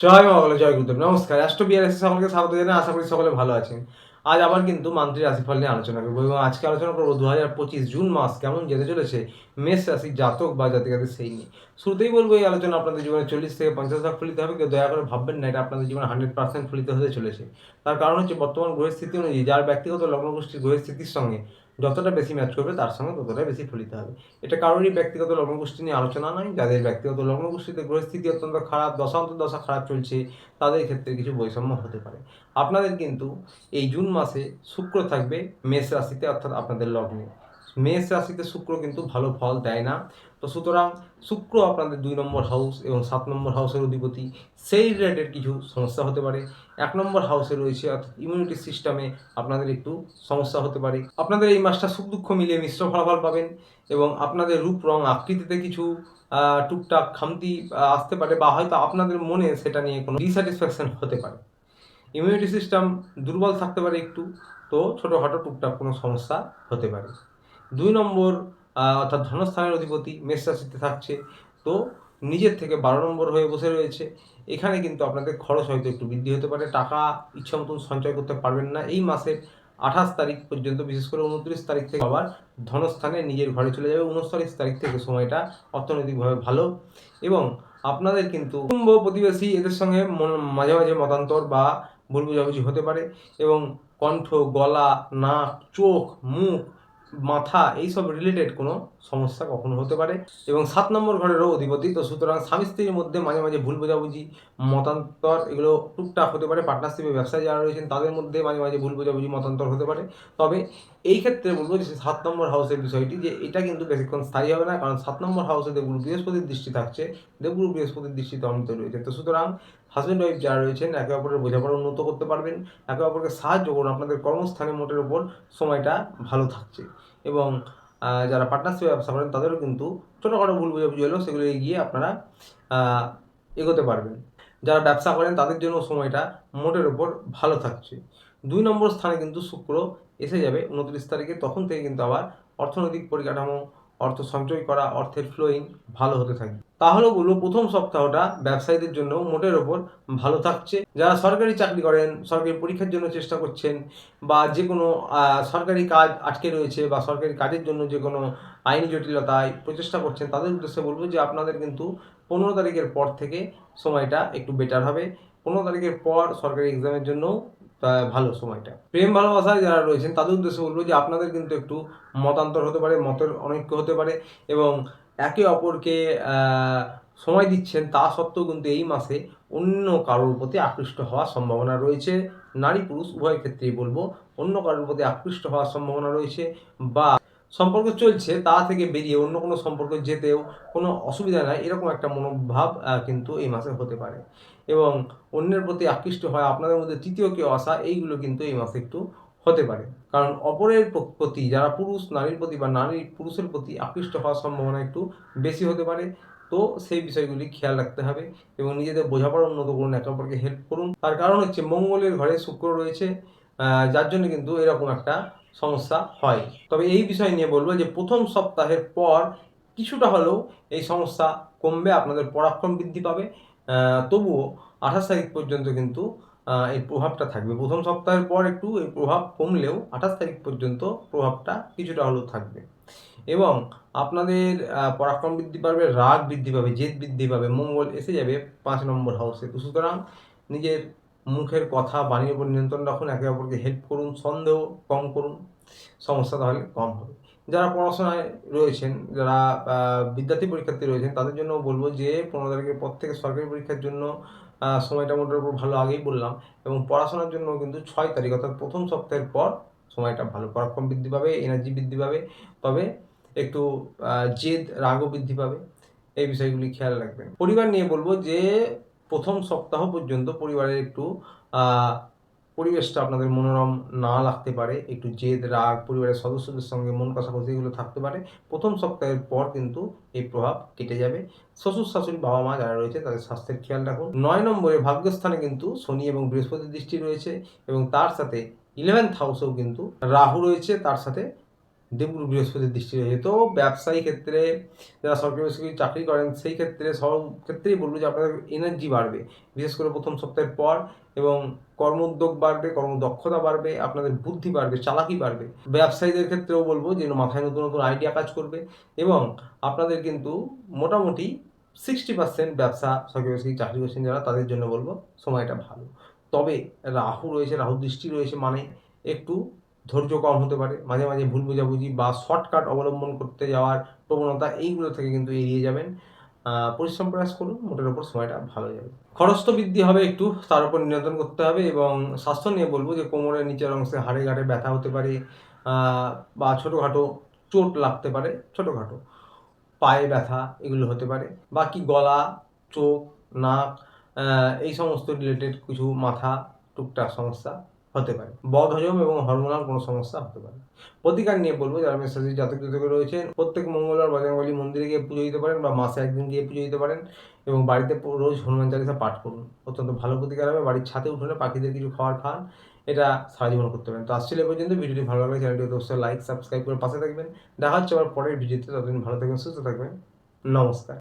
জয় মঙ্গল জয় গুরুদেব। নমস্কার রাষ্ট্র বিআরএস সকলকে স্বাগত জানাই, আশা করি সকলে ভালো আছেন। আজ আবার কিন্তু মান্ত্রী রাশিফল নিয়ে আলোচনা করব এবং আজকে আলোচনা করব দু হাজার পঁচিশ জুন মাস কেমন যেতে চলেছে, মেষ রাশির জাতক বা জাতিকাদের সেই নিয়ে। শুরুতেই বলব এই আলোচনা আপনাদের জীবনে চল্লিশ থেকে পঞ্চাশ লাখ ফলিতে হবে, কেউ দয়া করে ভাববেন না, এটা আপনাদের জীবনে হান্ড্রেড পার্সেন্ট ফলিত হতে চলেছে। তার কারণ হচ্ছে বর্তমান গ্রহের স্থিতি অনুযায়ী, যার ব্যক্তিগত লগ্ন গোষ্ঠীর গ্রহের স্থিতির সঙ্গে যতটা বেশি ম্যাচ করবে তার সঙ্গে ততটাই বেশি ফলিতে হবে। এটা কারোরই ব্যক্তিগত লগ্নগোষ্ঠী নিয়ে আলোচনা নয় যাদের ব্যক্তিগত লগ্নগোষ্ঠীতে পরিস্থিতি অত্যন্ত খারাপ, দশান্ত দশা খারাপ চলছে, তাদের ক্ষেত্রে কিছু বৈষম্য হতে পারে। আপনাদের কিন্তু এই জুন মাসে শুক্র থাকবে মেষ রাশিতে, অর্থাৎ আপনাদের লগ্নে। মেষ রাশিতে শুক্র কিন্তু ভালো ফল দেয় না। তো সুতরাং শুক্র আপনাদের দুই নম্বর হাউস এবং সাত নম্বর হাউসের অধিপতি, সেই রিলেটেড কিছু সমস্যা হতে পারে। এক নম্বর হাউসে রয়েছে অর্থাৎ ইমিউনিটি সিস্টেমে আপনাদের একটু সমস্যা হতে পারে। আপনাদের এই মাসটা সুখ দুঃখ মিলিয়ে মিশ্র ফলাফল পাবেন এবং আপনাদের রূপ, রং, আকৃতিতে কিছু টুকটাক খামতি আসতে পারে বা হয়তো আপনাদের মনে সেটা নিয়ে কোনো ডিস্যাটিসফ্যাকশন হতে পারে। ইমিউনিটি সিস্টেম দুর্বল থাকতে পারে একটু, তো ছোটোখাটো টুকটাক কোনো সমস্যা হতে পারে। দুই নম্বর অর্থাৎ ধনস্থানের অধিপতি মেষ রাশিতে থাকছে। তো নিজের থেকে বারো নম্বর হয়ে বসে রয়েছে। এখানে কিন্তু আপনাদের খরচ হয়তো একটু বৃদ্ধি হতে পারে। টাকা ইচ্ছা মতন সঞ্চয় করতে পারবেন না। এই মাসের আঠাশ তারিখ পর্যন্ত, বিশেষ করে উনত্রিশ তারিখ থেকে আবার ধনস্থানে নিজের ঘরে চলে যাবে। উনচল্লিশ তারিখ থেকে সময়টা অর্থনৈতিকভাবে ভালো। এবং আপনাদের কিন্তু কুটুম্ব প্রতিবেশী এদের সঙ্গে মাঝে মাঝে মতান্তর বা ভুল বোঝাবুঝি হতে পারে। এবং কণ্ঠ, গলা, নাক, চোখ, মুখ মাথা এইসব রিলেটেড কোনো সমস্যা কখনো হতে পারে। এবং সাত নম্বর ঘরেরও অধিপতি, তো সুতরাং স্বামী স্ত্রীর মধ্যে মাঝে মাঝে ভুল বোঝাবুঝি, মতান্তর এগুলো টুকটাক হতে পারে। পার্টনারশিপে ব্যবসায় যারা রয়েছেন তাদের মধ্যে মাঝে মাঝে ভুল বোঝাবুঝি, মতান্তর হতে পারে। তবে এই ক্ষেত্রে বলব যে সাত নম্বর হাউসের বিষয়টি যে এটা কিন্তু বেশিক্ষণ স্থায়ী হবে না, কারণ সাত নম্বর হাউসে দেবগুরু বৃহস্পতির দৃষ্টি থাকছে। দেবগুরু বৃহস্পতির দৃষ্টিতে অমিত রয়েছে। তো সুতরাং হাজব্যান্ড ওয়াইফ যারা রয়েছেন একে অপরের বোঝাপড়া উন্নত করতে পারবেন। একে অপরকে সাহায্য করুন। আপনাদের কর্মস্থানে মোটের ওপর সময়টা ভালো থাকছে। এবং যারা পার্টনারশিপ ব্যবসা করেন তাদেরও কিন্তু ছোটোখাটো ভুল বুঝাবুঝি হলেও সেগুলো এগিয়ে আপনারা এগোতে পারবেন। যারা ব্যবসা করেন তাদের জন্য সময়টা মোটের ওপর ভালো থাকছে। দুই নম্বর স্থানে কিন্তু শুক্র এসে যাবে উনত্রিশ তারিখে, তখন থেকে কিন্তু আবার অর্থনৈতিক পরিকাঠামো, অর্থ সঞ্চয় করা, অর্থের ফ্লোয়িং ভালো হতে থাকবে। তাহলে বলব প্রথম সপ্তাহটা ব্যবসায়ীদের জন্য মোটের ওপর ভালো থাকছে। যারা সরকারি চাকরি করেন, সরকারি পরীক্ষার জন্য চেষ্টা করছেন বা যে কোনো সরকারি কাজ আটকে রয়েছে বা সরকারি কাজের জন্য যে কোনো আইনি জটিলতায় প্রচেষ্টা করছেন, তাদের উদ্দেশ্যে বলব যে আপনাদের কিন্তু পনেরো তারিখের পর থেকে সময়টা একটু বেটার হবে। পনেরো তারিখের পর সরকারি এক্সামের জন্য ভালো সময়টা। প্রেম, ভালোবাসায় যারা রয়েছেন, তাদের উদ্দেশ্যে বলব যে আপনাদের কিন্তু একটু মতান্তর হতে পারে, মতের অনৈক্য হতে পারে এবং একে অপরকে সময় দিচ্ছেন তা সত্ত্বেও কিন্তু এই মাসে অন্য কারোর প্রতি আকৃষ্ট হওয়ার সম্ভাবনা রয়েছে। নারী পুরুষ, উভয় ক্ষেত্রেই বলব, অন্য কারোর প্রতি আকৃষ্ট হওয়ার সম্ভাবনা রয়েছে বা সম্পর্ক চলছে, তা থেকে বেরিয়ে অন্য কোনো সম্পর্ক যেতেও কোনো অসুবিধা নাই, এরকম একটা মনোভাব কিন্তু এই মাসে হতে পারে। এবং অন্যের প্রতি আকৃষ্ট হয় আপনাদের মধ্যে তৃতীয় কেউ আসা এইগুলো কিন্তু এই মাসে একটু হতে পারে। কারণ অপরের প্রতি যারা পুরুষ, নারীর প্রতি বা নারী পুরুষের প্রতি আকৃষ্ট হওয়ার সম্ভাবনা একটু বেশি হতে পারে। তো সেই বিষয়গুলি খেয়াল রাখতে হবে এবং নিজেদের বোঝাপড়া উন্নত করুন, একে অপরকে হেল্প করুন। তার কারণ হচ্ছে মঙ্গলের ঘরে শুক্র রয়েছে যার জন্য কিন্তু এরকম একটা সমস্যা হয়। তবে এই বিষয় নিয়ে বলব যে প্রথম সপ্তাহের পর কিছুটা হলেও এই সমস্যা কমবে, আপনাদের পরাক্রম বৃদ্ধি পাবে। তবুও আঠাশ তারিখ পর্যন্ত কিন্তু এই প্রভাবটা থাকবে। প্রথম সপ্তাহের পর একটু এই প্রভাব কমলেও আঠাশ তারিখ পর্যন্ত প্রভাবটা কিছুটা হলেও থাকবে। এবং আপনাদের পরাক্রম বৃদ্ধি পাবে, রাগ বৃদ্ধি পাবে, জেদ বৃদ্ধি পাবে, মঙ্গল এসে যাবে পাঁচ নম্বর হাউসে সুতরাং নিজের মুখের কথা, বাণীর উপর নিয়ন্ত্রণ রাখুন, একে অপরকে হেল্প করুন, সন্দেহ কম করুন, সমস্যা তাহলে কম হবে। যারা পড়াশোনায় রয়েছেন, যারা বিদ্যার্থী পরীক্ষার্থী রয়েছেন, তাদের জন্য বলব যে, পনেরো তারিখের পর থেকে সরকারি পরীক্ষার জন্য সময়টা মোটের উপর ভালো আগেই বললাম এবং পড়াশোনার জন্য কিন্তু ছয় তারিখ অর্থাৎ প্রথম সপ্তাহের পর সময়টা ভালো পরাক্রম বৃদ্ধি পাবে এনার্জি বৃদ্ধি পাবে, তবে একটু জেদ, রাগও বৃদ্ধি পাবে, এই বিষয়গুলি খেয়াল রাখবেন। পরিবার নিয়ে বলব যে, প্রথম সপ্তাহ পর্যন্ত পরিবারের একটু পরিবেশটা আপনাদের মনোরম না লাগতে পারে, একটু জেদ, রাগ, পরিবারের সদস্যদের সঙ্গে মন কষাকষি এগুলো থাকতে পারে। প্রথম সপ্তাহের পর কিন্তু এই প্রভাব কেটে যাবে। শ্বশুর, শাশুড়ি, বাবা মা যারা রয়েছে তাদের স্বাস্থ্যের খেয়াল রাখুন। নয় নম্বরে ভাগ্যস্থানে কিন্তু শনি এবং বৃহস্পতির দৃষ্টি রয়েছে এবং তার সাথে ইলেভেন্থ হাউসেও কিন্তু রাহু রয়েছে, তার সাথে দেবগুরু বৃহস্পতির দৃষ্টি রয়েছে তো ব্যবসায়ী ক্ষেত্রে, যারা সরকারি বেসরকারি চাকরি করেন, সেই ক্ষেত্রে সব ক্ষেত্রেই বলব যে আপনাদের এনার্জি বাড়বে। বিশেষ করে প্রথম সপ্তাহের পর এবং কর্ম উদ্যোগ বাড়বে, কর্মদক্ষতা বাড়বে, আপনাদের বুদ্ধি বাড়বে, চালাকি বাড়বে। ব্যবসায়ীদের ক্ষেত্রেও বলব যে মাথায় নতুন নতুন আইডিয়া কাজ করবে এবং আপনাদের কিন্তু মোটামুটি সিক্সটি পার্সেন্ট ব্যবসা সরকারি বেসরকারি চাকরি করছেন যারা, তাদের জন্য বলব সময়টা ভালো। তবে রাহু রয়েছে, রাহু দৃষ্টি রয়েছে মানে একটু ধৈর্য কম হতে পারে। মাঝে মাঝে ভুল বোঝাবুঝি বা শর্টকাট অবলম্বন করতে যাওয়ার প্রবণতা এইগুলো থেকে কিন্তু এড়িয়ে যাবেন। পরিশ্রম প্রয়াস করুন, মোটের ওপর সময়টা ভালো যাবে। খরচ তো বৃদ্ধি হবে একটু, তার উপর নিয়ন্ত্রণ করতে হবে এবং স্বাস্থ্য নিয়ে বলব যে কোমরের নিচের অংশে হাড়ে ঘাটে ব্যথা হতে পারে বা ছোটোখাটো চোট লাগতে পারে, ছোটোখাটো পায়ে ব্যথা এগুলো হতে পারে, বাকি গলা, চোখ, নাক এই সমস্ত রিলেটেড কিছু মাথা, টুকটাক সমস্যা। হতে পারে। বদ হজম এবং হরমোনাল কোনো সমস্যা হতে পারে। প্রতিকার নিয়ে বলব যারা মেসাজি জাতক জাতক রয়েছেন, প্রত্যেক মঙ্গলবার বজরংবলী মন্দিরে গিয়ে পুজো দিতে পারেন বা মাসে একদিন গিয়ে পুজো দিতে পারেন এবং বাড়িতে রোজ হনুমান চালিসা পাঠ করুন। অত্যন্ত ভালো প্রতিকার হবে। বাড়ির ছাদে উঠোনে পাখিদের কিছু খাওয়ার খান, এটা সারা জীবন করতে পারেন। তো আসছিল পর্যন্ত ভিডিওটি ভালো লাগলে চ্যানেলটি অবশ্যই লাইক সাবস্ক্রাইব করে পাশে থাকবেন। দেখা হচ্ছে আবার পরের ভিডিওতে। ততদিন ভালো থাকবেন, সুস্থ থাকবেন। নমস্কার।